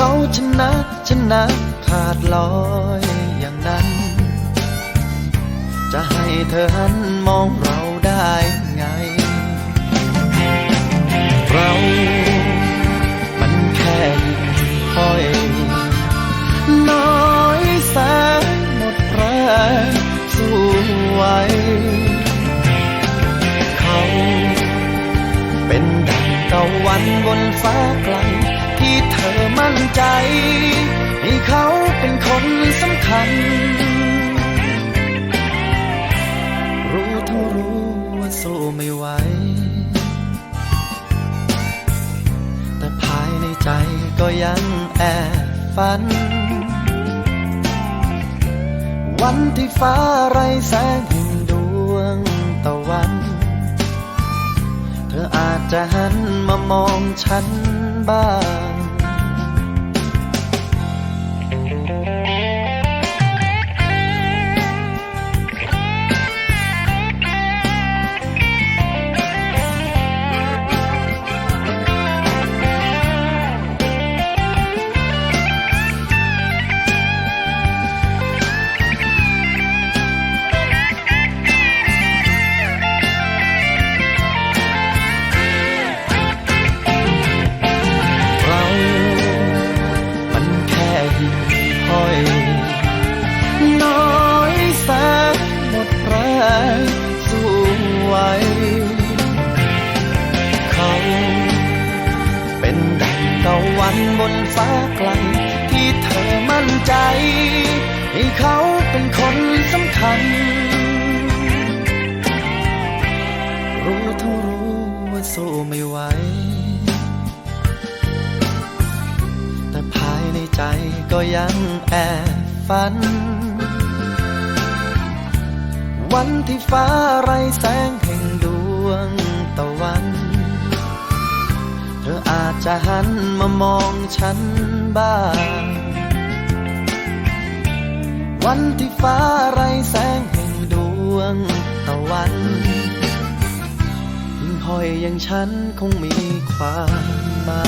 เขาชนะชนะขาดลอยอย่างนั้น จะให้เธอหันมองเราได้ สำคัญรู้ทั้งรู้ว่าสู้ไม่ไหว แต่ภายในใจก็ยังแอบฝัน วันที่ฟ้าไรแสงแห่งดวงตะวัน เธออาจจะหันมามองฉันบ้างเร กลที่เธอมั่นใจ ให้เขาเป็นคนสำคัญ รู้ทั้งรู้ว่าสู้ไม่ไหว แต่ภายในใจก็ยังแอบฝัน วันที่ฟ้าไรแสงแห่งดวงตะวัน เธออาจจะหัน มองฉันบ้าง วันที่ฟ้าไรแสงแห่งดวงตะวันหิ่งห้อยอย่างฉันคงมีความหมาย